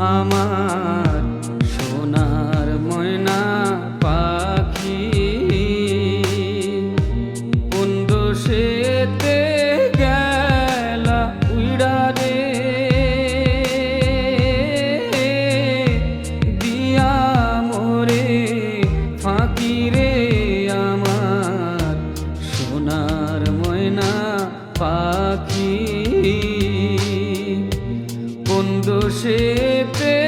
আমার সোনার ময়না পাখি। কোন দোষেতে গেলা উইড়া রে। দিয়া মোরে ফাঁকি রে আমার সোনার ময়না পাখি। দোষেতে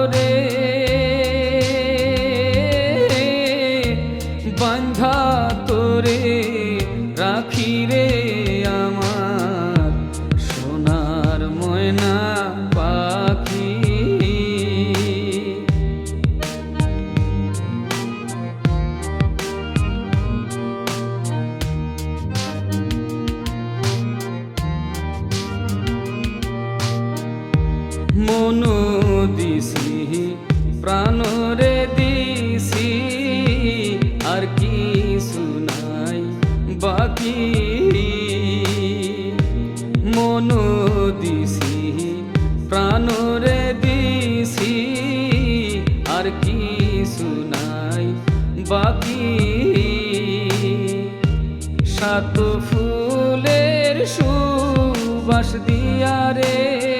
তোরে রাখি রে আমার সোনার ময়না পাখি। মনো দিছি প্রাণরে মনো দিছি প্রাণরে দিছি আর কি শুনাই বাকি। সাত ফুলের সুবাস দিয়া রে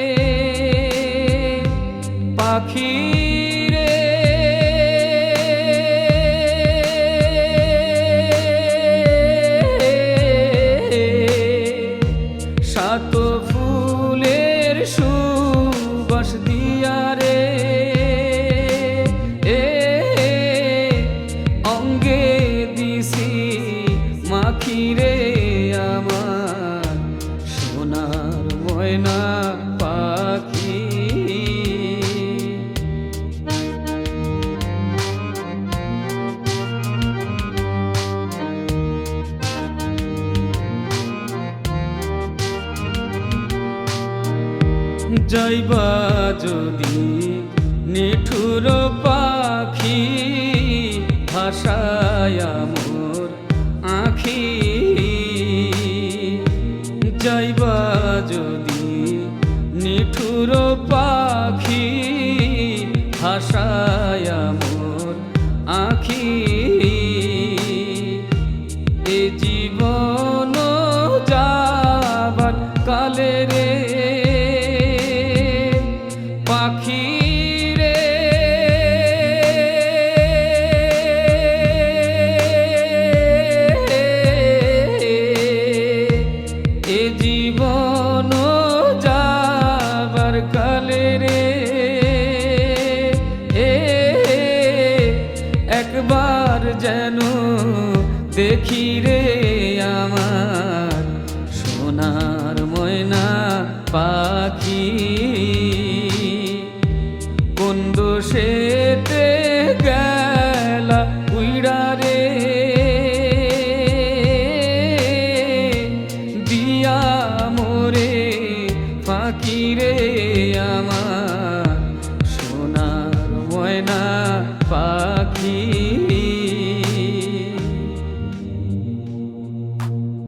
সোনার ময়না পাখি। যাইবা যদি নিঠুর পাখি ভাষায় জীবন যাবার রে। এ একবার যেন দেখি রে আমার সোনার পাখি।